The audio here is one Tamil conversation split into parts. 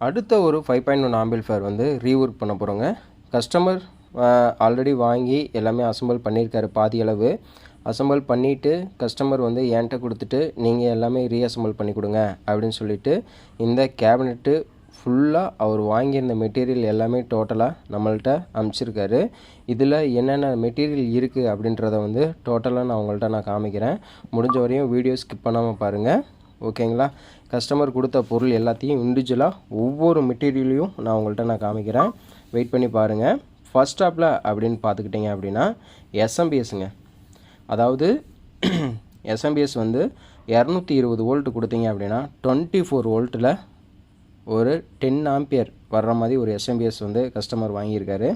அடுத்த ஒரு ஃபைவ் பாயிண்ட் ஒன் ஆம்பிள்ஃபேர் வந்து ரீஒர்க் பண்ண போகிறோங்க கஸ்டமர் ஆல்ரெடி வாங்கி எல்லாமே அசம்பிள் பண்ணியிருக்காரு பாதி அளவு அசம்பிள் பண்ணிவிட்டு கஸ்டமர் வந்து என்கிட்ட கொடுத்துட்டு நீங்கள் எல்லாமே ரீஅசம்பிள் பண்ணி கொடுங்க அப்படின்னு சொல்லிவிட்டு இந்த கேபினெட்டு ஃபுல்லாக அவர் வாங்கியிருந்த மெட்டீரியல் எல்லாமே டோட்டலாக நம்மள்ட்ட அமிச்சிருக்காரு இதில் என்னென்ன மெட்டீரியல் இருக்குது அப்படின்றத வந்து டோட்டலாக நான் உங்கள்கிட்ட நான் காமிக்கிறேன். முடிஞ்ச வரையும் வீடியோ ஸ்கிப் பண்ணாமல் பாருங்கள் ஓகேங்களா? கஸ்டமர் கொடுத்த பொருள் எல்லாத்தையும் இண்டிவிஜுவலாக ஒவ்வொரு மெட்டீரியலையும் நான் உங்கள்கிட்ட நான் காமிக்கிறேன். வெயிட் பண்ணி பாருங்கள் ஃபஸ்ட் ஸ்டாப்பில் அப்படின்னு பார்த்துக்கிட்டிங்க அப்படின்னா எஸ்எம்பிஎஸ்ங்க அதாவது எஸ்எம்பிஎஸ் வந்து இரநூத்தி இருபது வோல்ட்டு கொடுத்தீங்க அப்படின்னா டுவெண்ட்டி ஃபோர் வோல்ட்டில் ஒரு டென் ஆம்பியர் வர்ற மாதிரி ஒரு எஸ்எம்பிஎஸ் வந்து கஸ்டமர் வாங்கியிருக்காரு.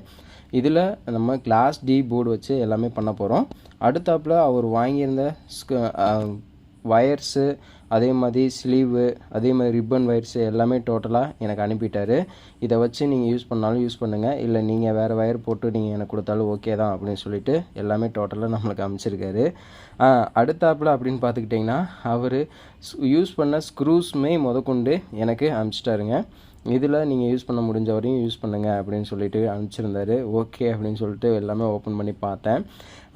இதில் நம்ம கிளாஸ் டி போர்டு வச்சு எல்லாமே பண்ண போகிறோம் அடுத்தாப்பில் அவர் வாங்கியிருந்த ஒயர்ஸு அதே மாதிரி ஸ்லீவு அதே மாதிரி ரிப்பன் ஒயர்ஸு எல்லாமே டோட்டலாக எனக்கு அனுப்பிட்டார். இதை வச்சு நீங்கள் யூஸ் பண்ணாலும் யூஸ் பண்ணுங்கள் இல்லை நீங்கள் வேறு வயர் போட்டு நீங்கள் எனக்கு கொடுத்தாலும் ஓகே தான் அப்படின்னு சொல்லிட்டு எல்லாமே டோட்டலாக நம்மளுக்கு அமைச்சிருக்காரு அடுத்தாப்பில் அப்படின்னு பார்த்துக்கிட்டிங்கன்னா அவர் யூஸ் பண்ண ஸ்க்ரூஸுமே முதற்கொண்டு எனக்கு அனுப்பிச்சிட்டாருங்க. இதில் நீங்கள் யூஸ் பண்ண முடிஞ்ச வரையும் யூஸ் பண்ணுங்கள் அப்படின்னு சொல்லிட்டு அனுப்பிச்சிருந்தாரு. ஓகே அப்படின்னு சொல்லிட்டு எல்லாமே ஓப்பன் பண்ணி பார்த்தேன்.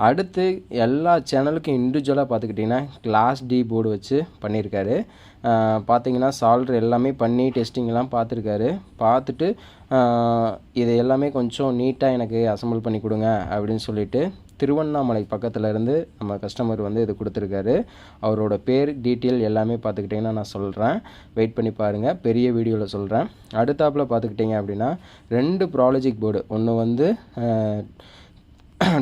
அடுத்து எல்லா சேனலுக்கும் இண்டிவிஜுவலாக பார்த்துக்கிட்டிங்கன்னா கிளாஸ் டி போர்டு வச்சு பண்ணியிருக்காரு. பார்த்தீங்கன்னா சால்ட்ரு எல்லாமே பண்ணி டெஸ்டிங்லாம் பார்த்துருக்காரு. பார்த்துட்டு இது எல்லாமே கொஞ்சம் நீட்டாக எனக்கு அசம்பிள் பண்ணி கொடுங்க அப்படின்னு சொல்லிட்டு திருவண்ணாமலை பக்கத்தில் இருந்து நம்ம கஸ்டமர் வந்து இது கொடுத்துருக்காரு. அவரோட பேர் டீட்டெயில் எல்லாமே பார்த்துக்கிட்டிங்கன்னா நான் சொல்கிறேன் வெயிட் பண்ணி பாருங்கள் பெரிய வீடியோவில் சொல்கிறேன் அடுத்தாப்பில் பார்த்துக்கிட்டிங்க அப்படின்னா ரெண்டு ப்ராலஜிக் போர்டு ஒன்று வந்து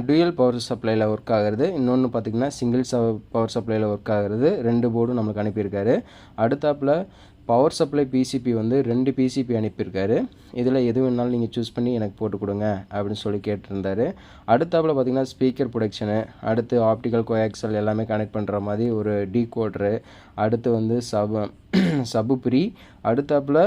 டுயல் பவர் சப்ளையில் ஒர்க் ஆகிறது. இன்னொன்று பார்த்திங்கன்னா சிங்கிள் ச பவர் சப்ளையில் ஒர்க் ஆகிறது. ரெண்டு போர்டும் நம்மளுக்கு அனுப்பியிருக்காரு. அடுத்தாப்பில் பவர் சப்ளை பிசிபி வந்து ரெண்டு பிசிபி அனுப்பியிருக்காரு. இதில் எது வேணாலும் நீங்கள் சூஸ் பண்ணி எனக்கு போட்டு கொடுங்க அப்படின்னு சொல்லி கேட்டிருந்தாரு. அடுத்தாப்பில் பார்த்தீங்கன்னா ஸ்பீக்கர் ப்ரொடக்ஷனு அடுத்து ஆப்டிக்கல் கோஆக்சல் எல்லாமே கனெக்ட் பண்ணுற மாதிரி ஒரு டீ கோட்ரு அடுத்து வந்து சப் சபு ப்ரீ அடுத்தாப்பில்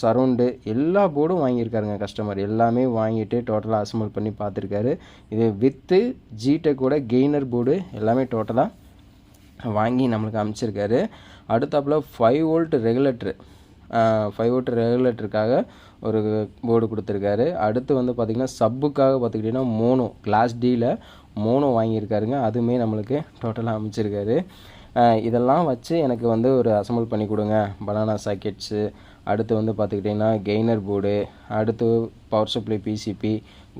சரௌண்டு எல்லா போர்டும் வாங்கியிருக்காருங்க கஸ்டமர். எல்லாமே வாங்கிட்டு டோட்டலாக அசம்பிள் பண்ணி பார்த்துருக்காரு. இது வித்து ஜீட்டை கூட கெய்னர் போர்டு எல்லாமே டோட்டலாக வாங்கி நம்மளுக்கு அமைச்சிருக்காரு. அடுத்தாப்பில் five volt regulator five volt ரெகுலேட்டருக்காக ஒரு போர்டு கொடுத்துருக்காரு. அடுத்து வந்து பார்த்திங்கன்னா சப்புக்காக பார்த்துக்கிட்டிங்கன்னா மோனோ கிளாஸ் டியில் மோனோ வாங்கியிருக்காருங்க. அதுவுமே நம்மளுக்கு டோட்டலாக அமைச்சிருக்காரு. இதெல்லாம் வச்சு எனக்கு வந்து ஒரு அசம்பிள் பண்ணி கொடுங்க. பனானா சாக்கெட்ஸு அடுத்து வந்து பார்த்துக்கிட்டிங்கன்னா கெய்னர் போர்டு அடுத்து power supply PCB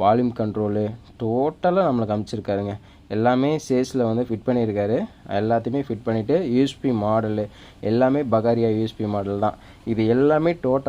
volume control டோட்டலாக நம்மளுக்கு அமைச்சிருக்காருங்க. எல்லாமே சேஸில் வந்து ஃபிட் பண்ணியிருக்காரு. எல்லாத்தையுமே ஃபிட் பண்ணிவிட்டு யூஎஸ்பி மாடலு எல்லாமே பகாரியா யூஎஸ்பி மாடல் தான். இது எல்லாமே டோட்டல்